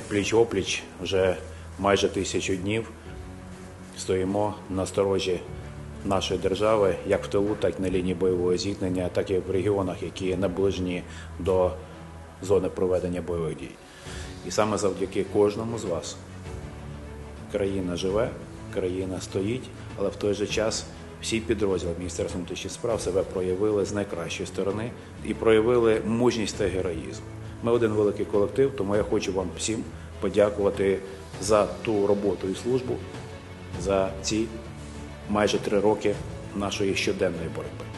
пліч опліч вже майже тисячу днів стоїмо на сторожі нашої держави, як в тилу, так і на лінії бойового зіткнення, так і в регіонах, які наближені до зони проведення бойових дій. І саме завдяки кожному з вас країна живе, країна стоїть, але в той же час всі підрозділи Міністерства внутрішніх справ себе проявили з найкращої сторони і проявили мужність та героїзм. Ми один великий колектив, тому я хочу вам всім подякувати за ту роботу і службу за ці майже три роки нашої щоденної боротьби.